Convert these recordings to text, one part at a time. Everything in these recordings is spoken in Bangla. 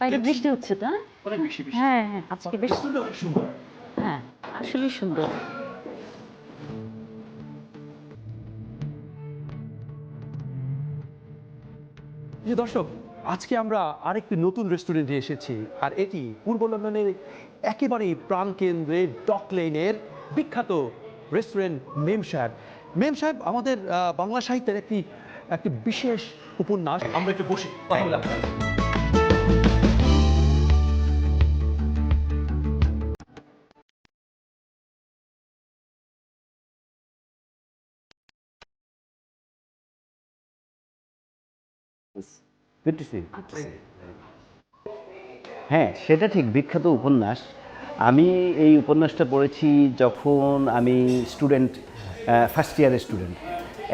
বাইরে বৃষ্টি হচ্ছে তো? হ্যাঁ? অনেক বেশি বেশি হ্যাঁ হ্যাঁ আজকে বেশ সুন্দর সুন্দর। হ্যাঁ আসলেই সুন্দর। যে দর্শক আজকে আমরা আরেকটি নতুন রেস্টুরেন্টে এসেছি আর এটি পূর্ব লন্ডনের একেবারেই প্রাণকেন্দ্রে ডক লেনের বিখ্যাত রেস্টুরেন্ট মেম সাহেব মেম সাহেব আমাদের বাংলা সাহিত্যের একটি একটি বিশেষ উপন্যাস। আমরা একটু বসি। হ্যাঁ সেটা ঠিক বিখ্যাত উপন্যাস। আমি এই উপন্যাসটা পড়েছি যখন আমি স্টুডেন্ট ফার্স্ট ইয়ারের স্টুডেন্ট।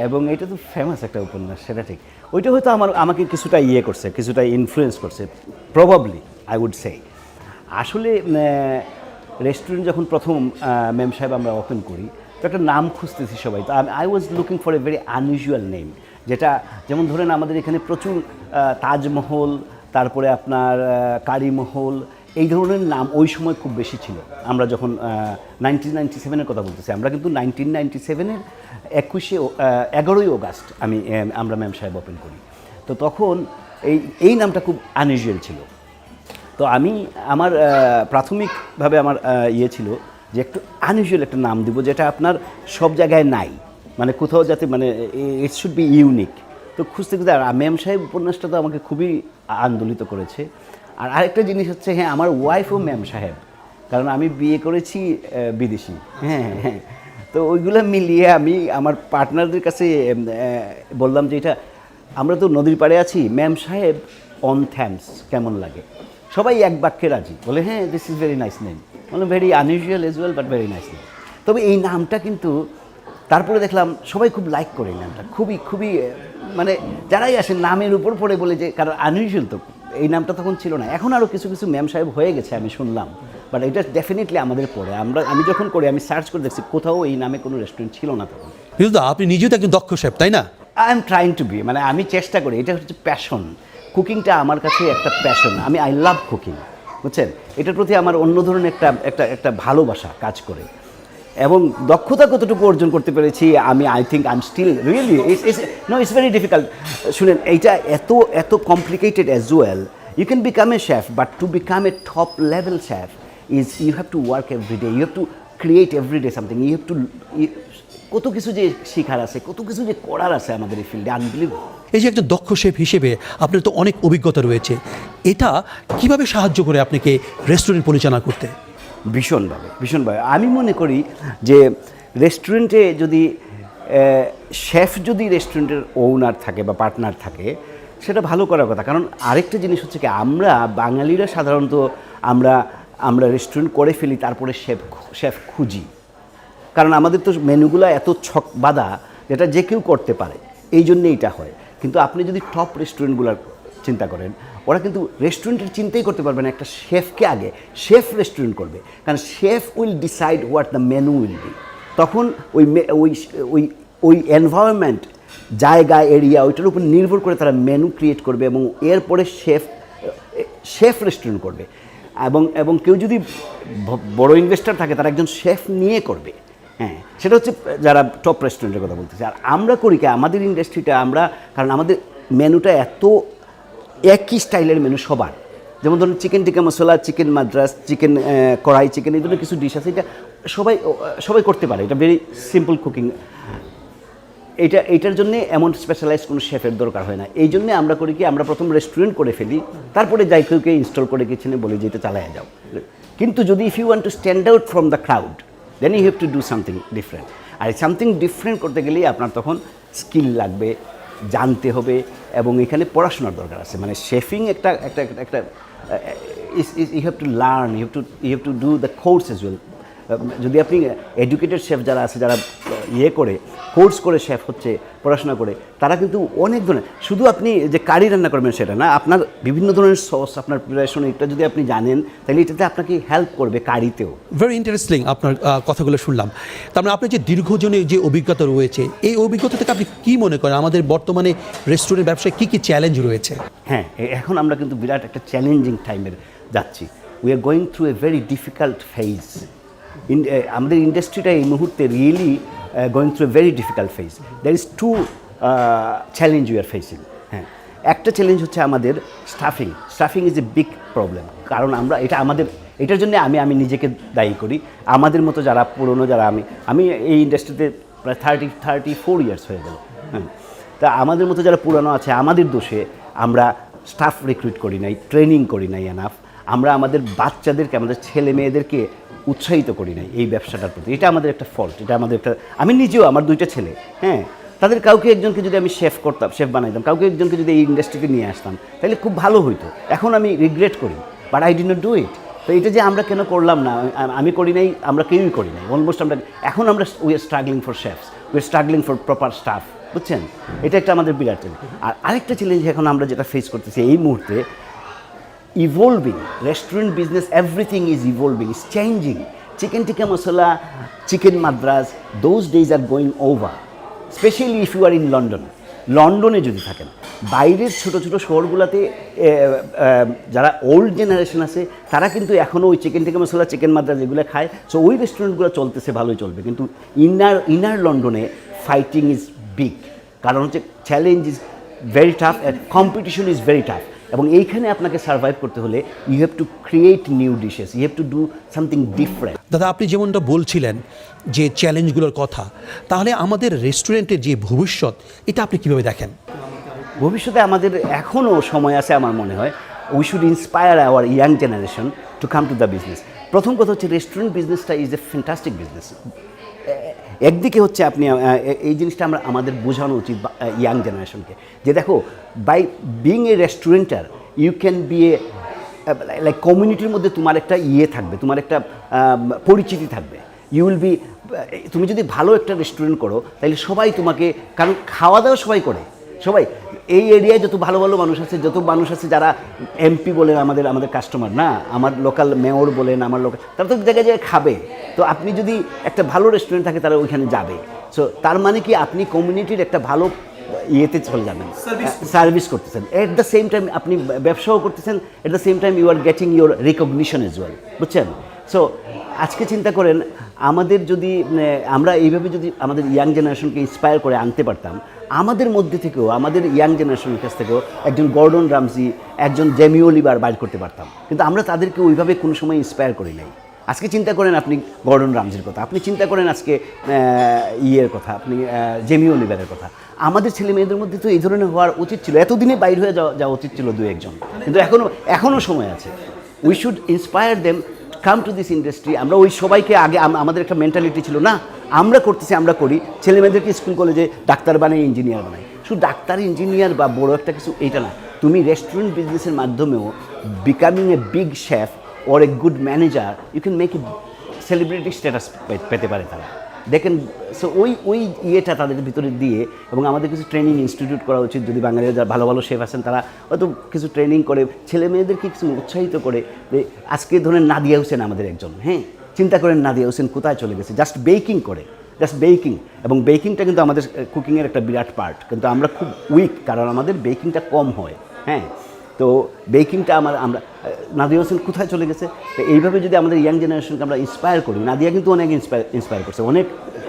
এবং এটা তো ফেমাস একটা উপন্যাস সেটা ঠিক। ওইটা হয়তো আমার আমাকে কিছুটা ইয়ে করছে কিছুটা ইনফ্লুয়েন্স করছে। প্রবাবলি আই উড সে আসলে রেস্টুরেন্ট যখন প্রথম ম্যাম সাহেব আমরা ওপেন করি তো একটা নাম খুঁজতেছি সবাই। তো I was looking for a very unusual name যেটা যেমন ধরেন আমাদের এখানে প্রচুর তাজমহল, তারপরে আপনার কারিমহল, এই ধরনের নাম ওই সময় খুব বেশি ছিল। আমরা যখন নাইনটিন নাইনটি সেভেনের কথা বলতেছি, আমরা কিন্তু নাইনটিন নাইনটি সেভেনের একুশে এগারোই অগাস্ট আমি আমরা ম্যাম সাহেব ওপেন করি। তো তখন এই এই নামটা খুব আনইউজুয়াল ছিল। তো আমি আমার প্রাথমিকভাবে আমার ইয়ে ছিল যে একটু আনইউজুয়াল একটা নাম দিব যেটা আপনার সব জায়গায় নাই। মানে কোথাও যাতে মানে ইট শুড বি ইউনিক তো খুঁজতে খুঁজতে, আর মেম সাহেব উপন্যাসটা তো আমাকে খুবই আন্দোলিত করেছে। আর আরেকটা জিনিস হচ্ছে হ্যাঁ আমার ওয়াইফও ম্যাম সাহেব, কারণ আমি বিয়ে করেছি বিদেশি। হ্যাঁ হ্যাঁ। তো ওইগুলো মিলিয়ে আমি আমার পার্টনারদের কাছে বললাম যে এটা, আমরা তো নদীর পাড়ে আছি, ম্যাম সাহেব অন থ্যামস কেমন লাগে? সবাই এক বাক্যে রাজি। বলে হ্যাঁ this is very nice name বললাম very unusual as well but very nice name তবে এই নামটা কিন্তু তারপরে দেখলাম সবাই খুব লাইক করে নামটা। খুবই খুবই মানে যারাই আসে নামের উপর পড়ে বলে যে কারণ আনইউজুয়াল তো এই নামটা তখন ছিল না। এখন আরও কিছু কিছু ম্যাম সাহেব হয়ে গেছে আমি শুনলাম। বাট এটা ডেফিনেটলি আমাদের পড়ে। আমরা আমি যখন করি আমি সার্চ করে দেখছি কোথাও এই নামে কোনো রেস্টুরেন্ট ছিল না তখন। কিন্তু আপনি নিজেও তো একজন দক্ষ শেফ তাই না? I am trying to be মানে আমি চেষ্টা করি। এটা হচ্ছে প্যাশন কুকিংটা আমার কাছে একটা প্যাশন আমি আই লাভ কুকিং বুঝছেন? এটার প্রতি আমার অন্য ধরনের একটা একটা একটা ভালোবাসা কাজ করে। এবং দক্ষতা কতটুকু অর্জন করতে পেরেছি, আমি I think I am still really no it's very difficult শুনেন, এইটা এত এত complicated as well you can become a chef but to become a top level chef is you have to work every day you have to create every day something you have to কত কিছু যে শেখার আছে, কত কিছু যে করার আছে আমাদের এই ফিল্ডে আনবিলিভ এই যে একজন দক্ষ শেফ হিসেবে আপনার তো অনেক অভিজ্ঞতা রয়েছে, এটা কীভাবে সাহায্য করে আপনাকে রেস্টুরেন্ট পরিচালনা করতে? ভীষণভাবে ভীষণভাবে। আমি মনে করি যে রেস্টুরেন্টে যদি শেফ যদি রেস্টুরেন্টের ওনার থাকে বা পার্টনার থাকে, সেটা ভালো করার কথা। কারণ আরেকটা জিনিস হচ্ছে কি, আমরা বাঙালিরা সাধারণত আমরা আমরা রেস্টুরেন্ট করে ফেলি, তারপরে শেফ শেফ খুঁজি। কারণ আমাদের তো মেনুগুলো এত ছক বাঁধা যেটা যে কেউ করতে পারে। এই জন্যে এটা হয়। কিন্তু আপনি যদি টপ রেস্টুরেন্টগুলোর চিন্তা করেন, ওরা কিন্তু রেস্টুরেন্টের চিন্তাই করতে পারবে না, একটা শেফকে আগে, শেফ রেস্টুরেন্ট করবে, কারণ chef will decide what the menu will be. তখন ওই ওই ওই ওই এনভায়রনমেন্ট, জায়গা, এরিয়া, ওইটার উপর নির্ভর করে তারা মেনু ক্রিয়েট করবে এবং এরপরে শেফ শেফ রেস্টুরেন্ট করবে। এবং এবং কেউ যদি বড় ইনভেস্টার থাকে, তারা একজন শেফ নিয়ে করবে। হ্যাঁ সেটা হচ্ছে যারা টপ রেস্টুরেন্টের কথা বলতেছে। আর আমরা করি কি, আমাদের ইন্ডাস্ট্রিটা আমরা, কারণ আমাদের মেনুটা এত একই স্টাইলের মেনু সবার। যেমন ধরুন chicken tikka masala chicken Madras chicken kadai chicken এই ধরনের কিছু ডিশ আছে, এটা সবাই সবাই করতে পারে। এটা ভেরি সিম্পল কুকিং এটা, এটার জন্য এমন স্পেশালাইজ কোনো শেফের দরকার হয় না। এই জন্য আমরা করি কি, আমরা প্রথম রেস্টুরেন্ট করে ফেলি, তারপরে যাই কেউকে ইনস্টল করে কিচেনে বলি যে এটা চালায় যাও। কিন্তু যদি if you want to stand out from the crowd then you have to do something different R something different করতে গেলেই আপনার তখন স্কিল লাগবে জানতে হবে এবং এখানে পড়াশোনার দরকার আছে। মানে শেফিং একটা একটা, একটা- you have to learn you have to you have to do the course as well যদি আপনি এডুকেটেড শেফ যারা আছে যারা ইয়ে করে কোর্স করে শেফ হচ্ছে পড়াশোনা করে তারা কিন্তু অনেক ধরনের শুধু আপনি যে কারি রান্না করবেন সেটা না আপনার বিভিন্ন ধরনের সস আপনার প্রিপারেশন এটা যদি আপনি জানেন তাহলে এটাতে আপনাকে হেল্প করবে কারিতেও ভেরি ইন্টারেস্টিং আপনার কথাগুলো শুনলাম। তার মানে আপনার যে দীর্ঘজনের যে অভিজ্ঞতা রয়েছে এই অভিজ্ঞতা থেকে আপনি কি মনে করেন? আমাদের বর্তমানে রেস্টুরেন্ট ব্যবসায় কী কী চ্যালেঞ্জ রয়েছে? হ্যাঁ এখন আমরা কিন্তু বিরাট একটা চ্যালেঞ্জিং টাইমের যাচ্ছি। We are going through a very difficult phase আমাদের ইন্ডাস্ট্রিটা এই মুহূর্তে really going through a very difficult phase there is two challenge we are facing হ্যাঁ। একটা চ্যালেঞ্জ হচ্ছে আমাদের staffing staffing is a big problem কারণ আমরা, এটা আমাদের, এটার জন্য আমি আমি নিজেকে দায়ী করি। আমাদের মতো যারা পুরনো, যারা আমি আমি এই ইন্ডাস্ট্রিতে প্রায় থার্টি থার্টি ফোর ইয়ার্স হয়ে গেল হ্যাঁ। তা আমাদের মতো যারা পুরানো আছে, আমাদের দোষে আমরা স্টাফ রিক্রুট করি নাই ট্রেনিং করি নাই এনাফ আমরা আমাদের বাচ্চাদেরকে, আমাদের ছেলে মেয়েদেরকে উৎসাহিত করি নাই এই ব্যবসাটার প্রতি। এটা আমাদের একটা ফল্ট এটা আমাদের একটা আমি নিজেও, আমার দুইটা ছেলে হ্যাঁ? তাদের কাউকে একজনকে যদি আমি শেফ করতাম শেফ বানাইতাম, কাউকে একজনকে যদি এই ইন্ডাস্ট্রিতে নিয়ে আসতাম, তাহলে খুব ভালো হইতো। এখন আমি রিগ্রেট করি but I didn't do it তো এটা যে আমরা কেন করলাম না, আমি করি নাই, আমরা কেউই করি নাই। অলমোস্ট আমরা এখন আমরা we are struggling for chefs we are struggling for proper staff বুঝছেন? এটা একটা আমাদের বিরাট চ্যালেঞ্জ আর আরেকটা চ্যালেঞ্জ এখন আমরা যেটা ফেস করতেছি এই মুহূর্তে evolving. Restaurant business, everything is evolving, it's changing. Chicken tikka masala, chicken madras, those days are going over. Especially if you are in london. লন্ডনে যদি থাকেন, বাইরের ছোট ছোট শহরগুলোতে যারা ওল্ড জেনারেশন আছে, তারা কিন্তু এখনও ওই চিকেন টিকা মশলা চিকেন মাদ্রাজ এগুলো খায়। সো ওই রেস্টুরেন্টগুলো চলতেছে, ভালোই চলবে। কিন্তু ইনার ইনার লন্ডনে ফাইটিং ইজ বিগ কারণ হচ্ছে challenge is very tough and competition is very tough এবং এইখানে আপনাকে সার্ভাইভ করতে হলে you have to create new dishes you have to do something different দাদা আপনি যেমনটা বলছিলেন যে চ্যালেঞ্জগুলোর কথা তাহলে আমাদের রেস্টুরেন্টের যে ভবিষ্যৎ এটা আপনি কীভাবে দেখেন? ভবিষ্যতে আমাদের এখনও সময় আছে আমার মনে হয় we should inspire our young generation to come to the business প্রথম কথা হচ্ছে রেস্টুরেন্ট বিজনেসটা ইজ এ ফ্যান্টাস্টিক বিজনেস একদিকে হচ্ছে আপনি এই জিনিসটা আমরা, আমাদের বোঝানো উচিত ইয়াং জেনারেশনকে যে দেখো by being a restaurateur you can be a like কমিউনিটির মধ্যে তোমার একটা ইয়ে থাকবে, তোমার একটা পরিচিতি থাকবে। ইউ উইল বি তুমি যদি ভালো একটা রেস্টুরেন্ট করো, তাহলে সবাই তোমাকে, কারণ খাওয়া দাওয়া সবাই করে। সবাই এই এরিয়ায় যত ভালো ভালো মানুষ আছে যত মানুষ আছে যারা এমপি বলেন আমাদের আমাদের কাস্টমার না? আমার লোকাল মেয়র বলেন আমার লোকাল তারা তো জায়গায় জায়গায় খাবে। তো আপনি যদি একটা ভালো রেস্টুরেন্ট থাকে তারা ওইখানে যাবে। সো তার মানে কি আপনি কমিউনিটির একটা ভালো ইয়েতে চলে যাবেন। সার্ভিস করতেছেন। এট দ্য সেম টাইম আপনি ব্যবসাও করতেছেন। At the same time you are getting your recognition as well বুঝছেন? সো আজকে চিন্তা করেন আমাদের যদি আমরা এইভাবে যদি আমাদের ইয়াং জেনারেশনকে ইন্সপায়ার করে আনতে পারতাম আমাদের মধ্যে থেকেও আমাদের ইয়াং জেনারেশনের কাছ থেকেও একজন গর্ডন রামজি একজন জেমিও লিবার বাইর করতে পারতাম। কিন্তু আমরা তাদেরকে ওইভাবে কোনো সময় ইন্সপায়ার করি নাই। আজকে চিন্তা করেন আপনি গর্ডন রামজির কথা আপনি চিন্তা করেন আজকে ইয়ের কথা আপনি আহ, জেমিও লিবারের কথা। আমাদের ছেলে মেয়েদের মধ্যে তো এই ধরনের হওয়ার উচিত ছিল। এতদিনে বাইর হয়ে যাওয়া যাওয়া উচিত ছিল দু একজন। কিন্তু এখনও এখনও সময় আছে। We should inspire them come to this industry আমরা ওই সবাইকে আগে আমাদের একটা মেন্টালিটি ছিল, না, আমরা করতেছি, আমরা করি। ছেলে মেয়েদেরকে স্কুল কলেজে ডাক্তার বানাই ইঞ্জিনিয়ার বানাই। শুধু ডাক্তার ইঞ্জিনিয়ার বা বড় একটা কিছু, এইটা না। তুমি রেস্টুরেন্ট বিজনেসের মাধ্যমেও becoming a big chef or a good manager you can make a celebrity status পেতে পারে তারা। দেখেন সো ওই ওই ইয়েটা তাদের ভিতরে দিয়ে এবং আমাদের কিছু ট্রেনিং ইনস্টিটিউট করা উচিত যদি বাঙালিরা যারা ভালো ভালো শেফ আছেন তারা হয়তো কিছু ট্রেনিং করে, ছেলে মেয়েদেরকে কিছু উৎসাহিত করে যে আজকে ধরেন নাদিয়া হোসেন আমাদের একজন হ্যাঁ? চিন্তা করেন নাদিয়া হোসেন কোথায় চলে গেছে জাস্ট বেকিং করে জাস্ট বেকিং এবং বেকিংটা কিন্তু আমাদের কুকিংয়ের একটা বিরাট পার্ট কিন্তু আমরা খুব উইক কারণ আমাদের বেকিংটা কম হয় হ্যাঁ? তো বেকিংটা আমার, আমরা নাদিয়া হোসেন কোথায় চলে গেছে? তো এইভাবে যদি আমাদের ইয়াং জেনারেশনকে আমরা ইন্সপায়ার করি, নাদিয়া কিন্তু অনেক ইন্সপায়ার ইন্সপায়ার করছে। অনেক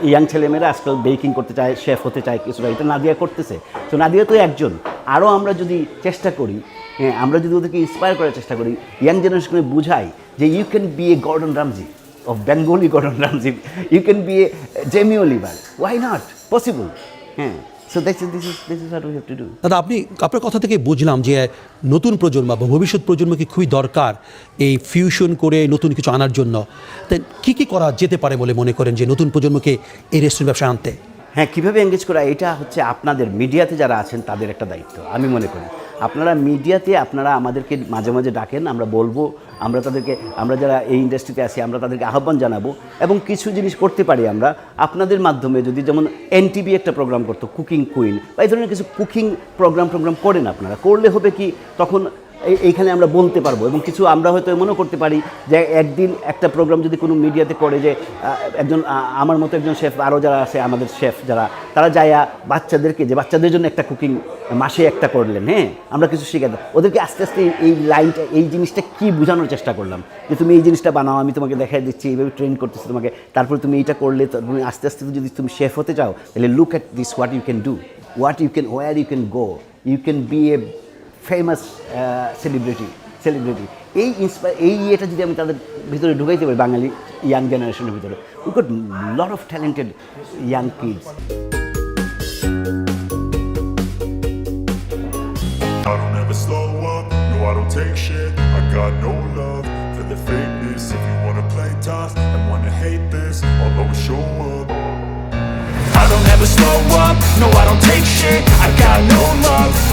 ইয়াং ছেলেমেয়েরা আজকাল বেকিং করতে চায় শেফ হতে চায়, কিছুটা এটা নাদিয়া করতেছে। তো নাদিয়া তো একজন। আরও আমরা যদি চেষ্টা করি হ্যাঁ আমরা যদি ওদেরকে ইন্সপায়ার করার চেষ্টা করি, ইয়াং জেনারেশনকে বুঝাই যে you can be a Gordon Ramsay of Bengali Gordon Ramsay you can be a Jamie Oliver why not possible হ্যাঁ। So this is this is this is what we have to do দাদা আপনি আপনার কথা থেকে বুঝলাম যে নতুন প্রজন্ম বা ভবিষ্যৎ প্রজন্মকে খুবই দরকার এই ফিউশন করে নতুন কিছু আনার জন্য। তাই কী কী করা যেতে পারে বলে মনে করেন যে নতুন প্রজন্মকে এই রেস্টুরেন্ট ব্যবসা আনতে? হ্যাঁ কীভাবে এঙ্গেজ করা? এটা হচ্ছে আপনাদের মিডিয়াতে যারা আছেন তাদের একটা দায়িত্ব আমি মনে করি। আপনারা মিডিয়াতে আপনারা আমাদেরকে মাঝে মাঝে ডাকেন, আমরা বলব, আমরা তাদেরকে, আমরা যারা এই ইন্ডাস্ট্রিতে আছি, আমরা তাদেরকে আহ্বান জানাব এবং কিছু জিনিস করতে পারি আমরা। আপনাদের মাধ্যমে যদি যেমন এনটিভি একটা প্রোগ্রাম করতো কুকিং কুইন বা এই ধরনের কিছু কুকিং প্রোগ্রাম প্রোগ্রাম করেন আপনারা, করলে হবে কি? তখন এইখানে আমরা বলতে পারব এবং কিছু আমরা হয়তো এমনও করতে পারি যে একদিন একটা প্রোগ্রাম যদি কোনো মিডিয়াতে করে যে একজন আমার মতো একজন শেফ আরও যারা আছে, আমাদের শেফ যারা, তারা যায়া বাচ্চাদেরকে, যে বাচ্চাদের জন্য একটা কুকিং মাসে একটা করলেন হ্যাঁ? আমরা কিছু শিখাতে ওদেরকে আস্তে আস্তে এই লাইনটা এই জিনিসটা কি বোঝানোর চেষ্টা করলাম? যে তুমি এই জিনিসটা বানাও, আমি তোমাকে দেখাই দিচ্ছি, এইভাবে ট্রেন করতেছি তোমাকে। তারপরে তুমি এইটা করলে তুমি আস্তে আস্তে যদি তুমি শেফ হতে চাও, তাহলে look at this what you can do what you can where you can go you can be a famous celebrity celebrity এই ইন্সপায় এই ইয়েটা যদি আমি তাদের ভিতরে ঢুকাইতে পারি বাঙালি ইয়াং জেনারেশনের ভিতরে we good lot of talented young kids I don't ever slow up, no I don't take shit, I got no love.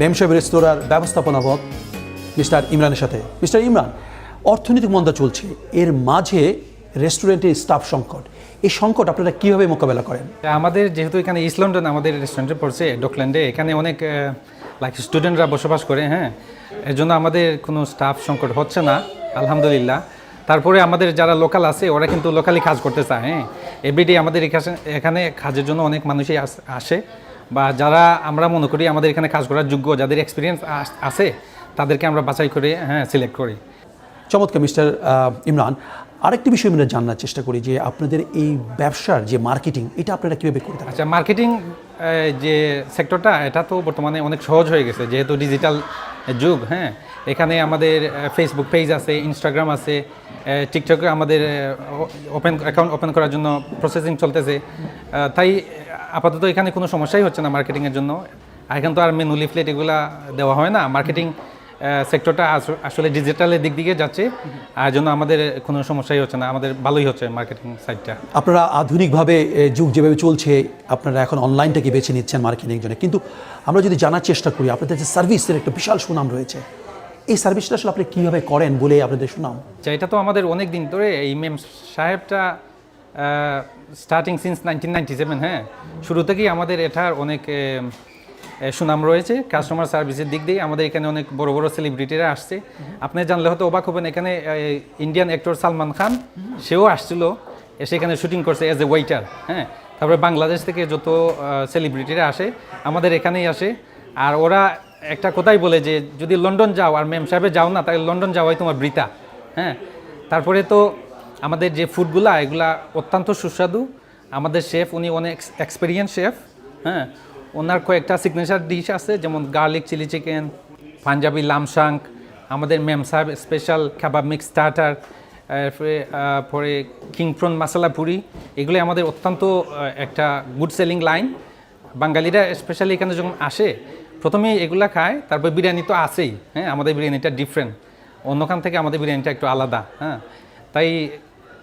Mem রেস্তোরাঁর ব্যবস্থাপনাপক মিস্টার ইমরানের সাথে। মিস্টার ইমরান, অর্থনৈতিক মন্দা চলছে। এর মাঝে রেস্টুরেন্টের স্টাফ সংকট। এই সংকট আপনারা কীভাবে মোকাবেলা করেন? আমাদের যেহেতু এখানে ইস্ট লন্ডন আমাদের রেস্টুরেন্টে পড়ছে ডকল্যান্ডে এখানে অনেক লাইক স্টুডেন্টরা বসবাস করে হ্যাঁ। এর জন্য আমাদের কোনো স্টাফ সংকট হচ্ছে না, আলহামদুলিল্লাহ। তারপরে আমাদের যারা লোকাল আছে, ওরা কিন্তু লোকালি কাজ করতে চায় হ্যাঁ। এভরিডে আমাদের এখানে কাজের জন্য অনেক মানুষই আসে। বা যারা আমরা মনে করি আমাদের এখানে কাজ করার যোগ্য যাদের এক্সপিরিয়েন্স আছে তাদেরকে আমরা বাছাই করে হ্যাঁ সিলেক্ট করি। চমৎকার মিস্টার ইমরান। আরেকটি বিষয় আমরা জানার চেষ্টা করি যে আপনাদের এই ব্যবসার যে মার্কেটিং এটা আপনারা কীভাবে করতে আচ্ছা মার্কেটিং যে সেক্টরটা এটা তো বর্তমানে অনেক সহজ হয়ে গেছে যেহেতু ডিজিটাল যুগ হ্যাঁ। এখানে আমাদের ফেসবুক পেজ আছে ইনস্টাগ্রাম আছে টিকটকে আমাদের ওপেন অ্যাকাউন্ট ওপেন করার জন্য প্রসেসিং চলতেছে। তাই আপাতত এখানে কোনো সমস্যাই হচ্ছে না মার্কেটিংয়ের জন্য। আর এখানে তো আর মেনু লিফলেট এগুলা দেওয়া হয় না। মার্কেটিং সেক্টরটা আসলে ডিজিটালের দিক দিকে যাচ্ছে। আর জন্য আমাদের কোনো সমস্যাই হচ্ছে না। আমাদের ভালোই হচ্ছে মার্কেটিং সাইডটা আপনারা আধুনিকভাবে যুগ যেভাবে চলছে আপনারা এখন অনলাইনটাকে বেছে নিচ্ছেন মার্কেটিংয়ের জন্য। কিন্তু আমরা যদি জানার চেষ্টা করি আপনাদের যে সার্ভিসের একটা বিশাল সুনাম রয়েছে। এই সার্ভিসটা আসলে আপনি কীভাবে করেন বলে আপনাদের সুনাম? আচ্ছা এটা তো আমাদের অনেক দিন ধরে এই Mem সাহেবটা starting since nineteen ninety seven হ্যাঁ? শুরু থেকেই আমাদের এটার অনেক সুনাম রয়েছে কাস্টমার সার্ভিসের দিক দিয়ে আমাদের এখানে অনেক বড় বড় সেলিব্রিটিরা আসছে। আপনি জানলে হয়তো অবাক হবেন, এখানে ইন্ডিয়ান অ্যাক্টর সালমান খান সেও আসছিল এসে এখানে শুটিং করছে অ্যাজ এ ওয়েটার হ্যাঁ? তারপরে বাংলাদেশ থেকে যত সেলিব্রিটিরা আসে, আমাদের এখানেই আসে। আর ওরা একটা কথাই বলে যে, যদি লন্ডন যাও আর ম্যাম সাহেবে যাও না, তাহলে লন্ডন যাওয়াই তোমার বৃতা হ্যাঁ? তারপরে তো আমাদের যে ফুডগুলা, এগুলা অত্যন্ত সুস্বাদু। আমাদের শেফ, উনি অনেক এক্সপিরিয়েন্স শেফ হ্যাঁ? ওনার কয়েকটা সিগনেচার ডিশ আছে, যেমন garlic chili chicken Punjabi lamb shank আমাদের Mem Saheb special kebab mix starter পরে কিং প্রন মশলা পুরি এগুলো আমাদের অত্যন্ত একটা গুড সেলিং লাইন বাঙালিরা স্পেশালি এখানে যখন আসে, প্রথমেই এগুলা খায়, তারপর বিরিয়ানি তো আছেই হ্যাঁ? আমাদের বিরিয়ানিটা ডিফারেন্ট অন্যখান থেকে আমাদের বিরিয়ানিটা একটু আলাদা হ্যাঁ? তাই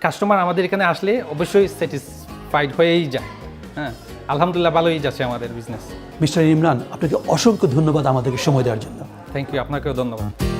কাস্টমার আমাদের এখানে আসলে অবশ্যই স্যাটিসফাইড হয়েই যায়। হ্যাঁ আলহামদুলিল্লাহ ভালোই যাচ্ছে আমাদের বিজনেস মিস্টার ইমরান আপনাকে অসংখ্য ধন্যবাদ আমাদেরকে সময় দেওয়ার জন্য। থ্যাংক ইউ আপনাকেও ধন্যবাদ।